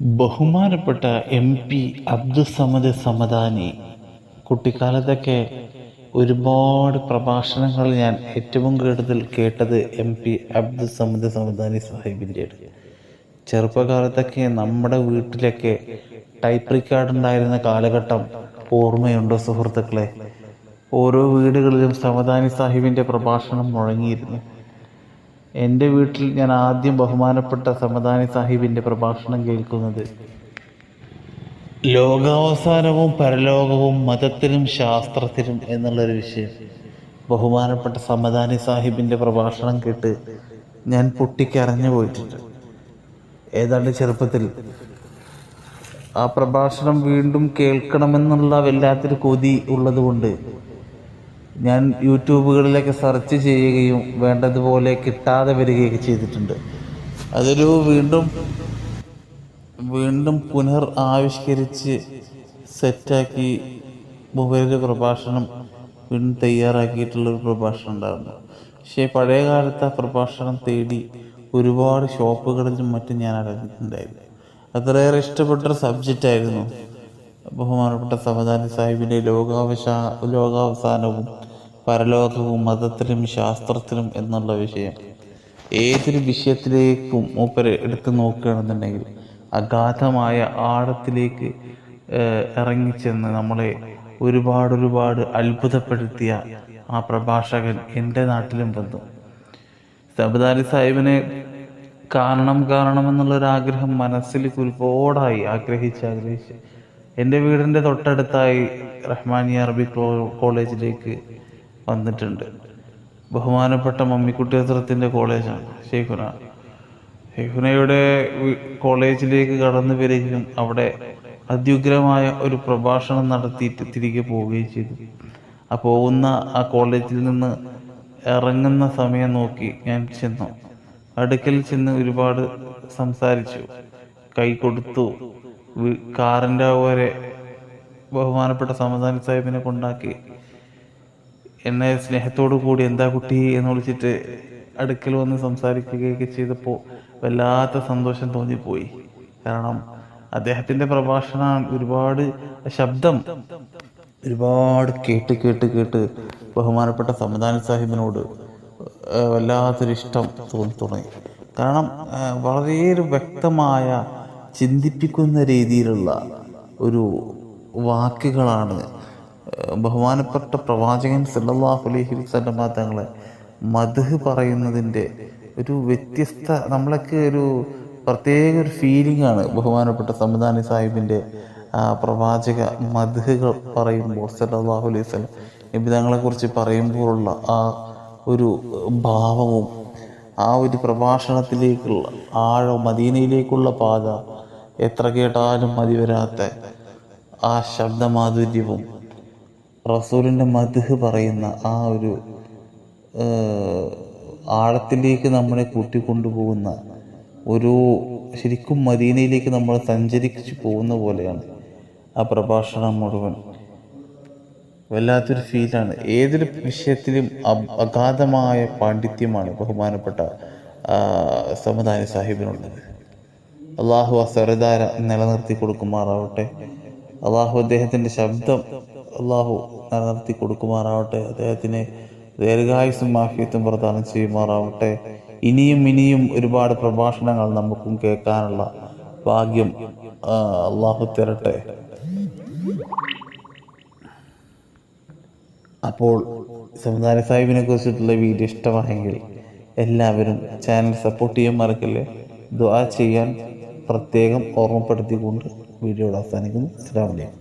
ബഹുമാനപ്പെട്ട M P Abdussamad Samadani കുട്ടിക്കാലത്തൊക്കെ ഒരുപാട് പ്രഭാഷണങ്ങൾ ഞാൻ ഏറ്റവും കൂടുതൽ കേട്ടത് എം പി അബ്ദുസമദ് സമദാനി സാഹിബിന്റെയാണ് ചെറുപ്പകാലത്തൊക്കെ നമ്മുടെ വീട്ടിലൊക്കെ ടൈപ്പ് റിക്കാർഡ് ഉണ്ടായിരുന്ന കാലഘട്ടം ഓർമ്മയുണ്ടോ സുഹൃത്തുക്കളെ? ഓരോ വീടുകളിലും സമദാനി സാഹിബിന്റെ പ്രഭാഷണം മുഴങ്ങിയിരുന്നു. എന്റെ വീട്ടിൽ ഞാൻ ആദ്യം ബഹുമാനപ്പെട്ട സമദാനി സാഹിബിന്റെ പ്രഭാഷണം കേൾക്കുന്നത്. ലോകാവസാനവും പരലോകവും മതത്തിലും ശാസ്ത്രത്തിലും എന്നുള്ളൊരു വിഷയം. ബഹുമാനപ്പെട്ട സമദാനി സാഹിബിന്റെ പ്രഭാഷണം കേട്ട് ഞാൻ പൊട്ടിക്കരഞ്ഞു പോയിട്ടുണ്ട്. ഏതാണ്ട് ചെറുപ്പത്തിൽ ആ പ്രഭാഷണം വീണ്ടും കേൾക്കണമെന്നുള്ള വല്ലാത്തൊരു കൊതി ഉള്ളതുകൊണ്ട് ഞാൻ യൂട്യൂബുകളിലൊക്കെ സെർച്ച് ചെയ്യുകയും വേണ്ടതുപോലെ കിട്ടാതെ വരികയൊക്കെ ചെയ്തിട്ടുണ്ട്. അതൊരു വീണ്ടും വീണ്ടും പുനർ ആവിഷ്കരിച്ച് സെറ്റാക്കി മൊബൈലിൽ പ്രഭാഷണം വീണ്ടും തയ്യാറാക്കിയിട്ടുള്ളൊരു പ്രഭാഷണം ഉണ്ടായിരുന്നു പക്ഷേ പഴയ കാലത്ത് ആ പ്രഭാഷണം തേടി ഒരുപാട് ഷോപ്പുകളിലും മറ്റും ഞാൻ അറിഞ്ഞിട്ടുണ്ടായിരുന്നു അത്രയേറെ ഇഷ്ടപ്പെട്ടൊരു സബ്ജക്റ്റായിരുന്നു ബഹുമാനപ്പെട്ട സമദാനി സാഹിബിന്റെ ലോകാവശ ലോകാവസാനവും പരലോകവും മതത്തിലും ശാസ്ത്രത്തിലും എന്നുള്ള വിഷയം. ഏതൊരു വിഷയത്തിലേക്കും മൂപ്പർ എടുത്തു നോക്കുകയാണെന്നുണ്ടെങ്കിൽ അഗാധമായ ആഴത്തിലേക്ക് ഇറങ്ങിച്ചെന്ന് നമ്മളെ ഒരുപാട് ഒരുപാട് അത്ഭുതപ്പെടുത്തിയ ആ പ്രഭാഷകൻ എന്റെ നാട്ടിലും വന്നു. സബദാലി സാഹിബിനെ കാരണം കാരണം എന്നുള്ളൊരാഗ്രഹം മനസ്സിൽ ഒരുപാടായി ആഗ്രഹിച്ച് ആഗ്രഹിച്ച് എന്റെ വീടിന്റെ തൊട്ടടുത്തായി റഹ്മാനി അറബി കോളേജിലേക്ക് വന്നിട്ടുണ്ട്. ബഹുമാനപ്പെട്ട മമ്മിക്കുട്ടി ഹസ്രത്തിന്റെ കോളേജാണ്. ഷെയ്ഖുന ഷെയ്ഖുനയുടെ കോളേജിലേക്ക് കടന്നു വരികയും അവിടെ അത്യുഗ്രമായ ഒരു പ്രഭാഷണം നടത്തിയിട്ട് തിരികെ പോവുകയും ചെയ്തു. ആ പോകുന്ന ആ കോളേജിൽ നിന്ന് ഇറങ്ങുന്ന സമയം നോക്കി ഞാൻ ചെന്നു. അടുക്കൽ ചെന്ന് ഒരുപാട് സംസാരിച്ചു. കൈ കൊടുത്തു. കാറിന്റെ വരെ ബഹുമാനപ്പെട്ട സമദാനി സാഹിബിനെ കൊണ്ടാക്കി. എന്നെ സ്നേഹത്തോടു കൂടി എന്താ കുട്ടി എന്ന് വിളിച്ചിട്ട് അടുക്കൽ വന്ന് സംസാരിക്കുകയൊക്കെ ചെയ്തപ്പോൾ വല്ലാത്ത സന്തോഷം തോന്നിപ്പോയി. കാരണം അദ്ദേഹത്തിന്റെ പ്രഭാഷണം ഒരുപാട് ശബ്ദം ഒരുപാട് കേട്ട് കേട്ട് കേട്ട് ബഹുമാനപ്പെട്ട സംവിധാന സാഹിബിനോട് വല്ലാത്തൊരിഷ്ടം തോന്നി തുടങ്ങി. കാരണം വളരെ വ്യക്തമായ ചിന്തിപ്പിക്കുന്ന രീതിയിലുള്ള ഒരു വാക്കുകളാണ് ബഹുമാനപ്പെട്ട പ്രവാചകൻ സല്ലാഹു അലൈഹി വസ്ലമ തങ്ങളെ മധു പറയുന്നതിന്റെ ഒരു വ്യത്യസ്ത നമ്മളൊക്കെ ഒരു പ്രത്യേക ഒരു ഫീലിംഗ് ആണ് ബഹുമാനപ്പെട്ട സംവിധാനി സാഹിബിന്റെ പ്രവാചക മധുകൾ പറയുമ്പോൾ സല്ലാഹു അലൈഹി വസ്ലം നബി കുറിച്ച് പറയുമ്പോഴുള്ള ആ ഒരു ഭാവവും ആ ഒരു പ്രഭാഷണത്തിലേക്കുള്ള ആഴ മദീനയിലേക്കുള്ള പാത എത്ര കേട്ടാലും മതി വരാത്ത ആ ശബ്ദമാധുര്യവും റസൂലിന്റെ മധുഹ് പറയുന്ന ആ ഒരു ആഴത്തിലേക്ക് നമ്മളെ കൂട്ടിക്കൊണ്ടുപോകുന്ന ഒരു ശരിക്കും മദീനയിലേക്ക് നമ്മൾ സഞ്ചരിച്ചു പോകുന്ന പോലെയാണ് ആ പ്രഭാഷണം മുഴുവൻ. വല്ലാത്തൊരു ഫീലാണ്. ഏതൊരു വിഷയത്തിലും അഗാധമായ പാണ്ഡിത്യമാണ് ബഹുമാനപ്പെട്ട സമുദായ സാഹിബിനുള്ളത്. അള്ളാഹു ആ സർദാര നിലനിർത്തി കൊടുക്കുമാറാവട്ടെ. അള്ളാഹു അദ്ദേഹത്തിന്റെ ശബ്ദം അള്ളാഹു നിലനിർത്തി കൊടുക്കുമാറാവട്ടെ. അദ്ദേഹത്തിന് ദീർഘായുസും മാഫിയത്തും പ്രദാനം ചെയ്യുമാറാവട്ടെ. ഇനിയും ഇനിയും ഒരുപാട് പ്രഭാഷണങ്ങൾ നമുക്കും കേൾക്കാനുള്ള ഭാഗ്യം അള്ളാഹു തരട്ടെ. അപ്പോൾ സംവിധാന സാഹിബിനെ കുറിച്ചിട്ടുള്ള വീഡിയോ ഇഷ്ടമായെങ്കിൽ എല്ലാവരും ചാനൽ സപ്പോർട്ട് ചെയ്യാൻ മറക്കല്ലേ? ദുആ ചെയ്യാൻ പ്രത്യേകം ഓർമ്മപ്പെടുത്തിക്കൊണ്ട് വീഡിയോ അവസാനിക്കുന്നു. അസ്സാം വലൈക്കും